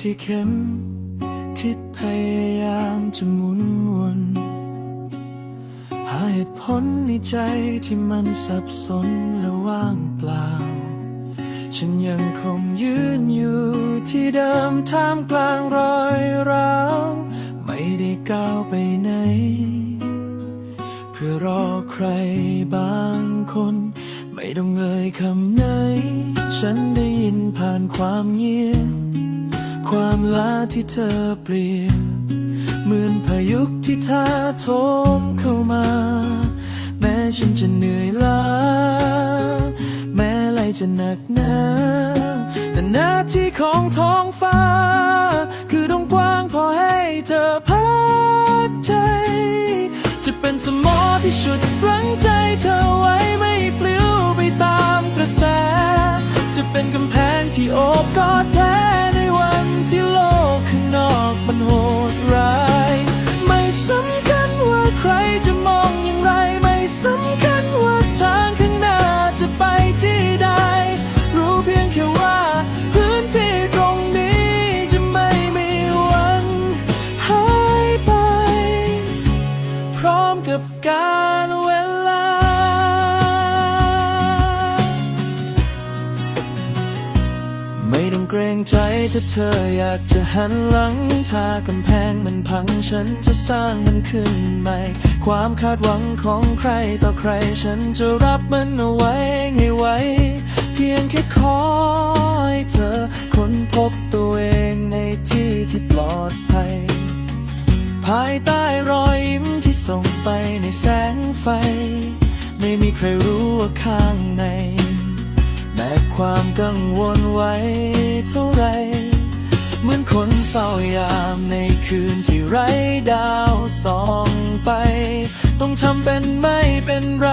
ที่เข็มทิศพยายามจะหมุนวนหาเหตุผลในใจที่มันสับสนและว่างเปล่า ฉันยังคงยืนอยู่ที่เดิมท่ามกลางรอยร้าวไม่ได้ก้าวไปไหน เพื่อรอใครบางคน ไม่ต้องเอ่ยคำไหน ฉันได้ยินผ่านความเงียบ ความลาที่เธอเปลี่ยน เหมือนพายุที่ท่าโถมเข้ามา แม้ฉันจะเหนื่อยล้า แม้ไหลจะหนักหนาแต่หน้าที่ของท้องฟ้า คือต้องกว้างพอให้เธอพักใจ จะเป็นสมอที่ชุด กับการเวลา ไม่ต้องเกรงใจถ้าเธออยากจะหันหลัง ถ้ากำแพงมันพังฉันจะสร้างมันขึ้นใหม่ ความคาดหวังของใครต่อใครฉันจะรับมันเอาไว้ให้ไวเพียงแค่ขอให้เธอค้นพบตัวเองในที่ที่ปลอดภัย ภายใต้รอยยิ้มที่ส่งไปในแสงไฟ ไม่มีใครรู้ว่าข้างในแบกความกังวลไว้เท่าไร เหมือนคนเฝ้ายามในคืนที่ไร้ดาวส่องไป ต้องทำเป็นไม่เป็นไร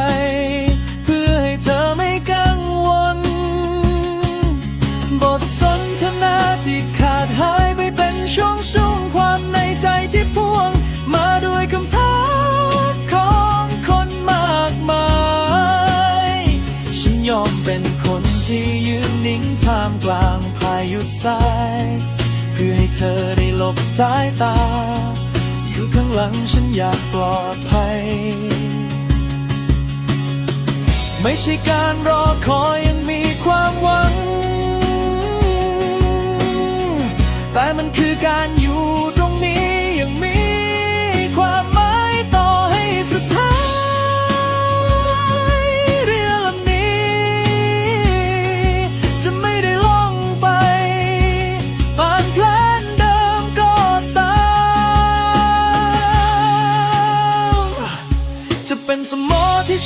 นิ่งท่ามกลางพายุสาย เพื่อให้เธอได้หลบสายตา อยู่ข้างหลังฉันอยากปลอดภัย ไม่ใช่การรอคอยยังมีความหวัง แต่มันคือการอยู่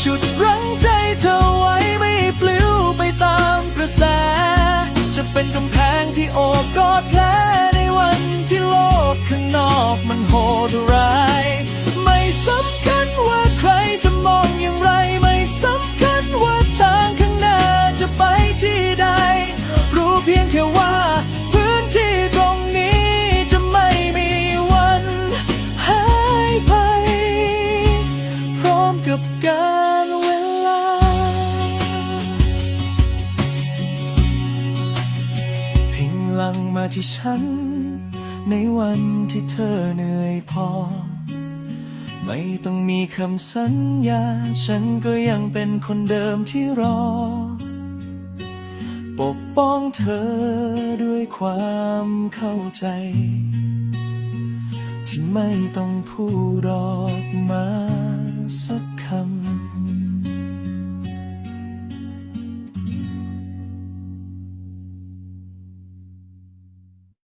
ฉุดรั้งใจเธอไว้ไม่ปลิวไปตามกระแส จะเป็นกำแพงที่โอบกอดแผล ลังมาที่ฉัน ในวันที่เธอเหนื่อยพอ ไม่ต้องมีคำสัญญา ฉันก็ยังเป็นคนเดิมที่รอ ปกป้องเธอด้วยความเข้าใจ ที่ไม่ต้องพูดออกมา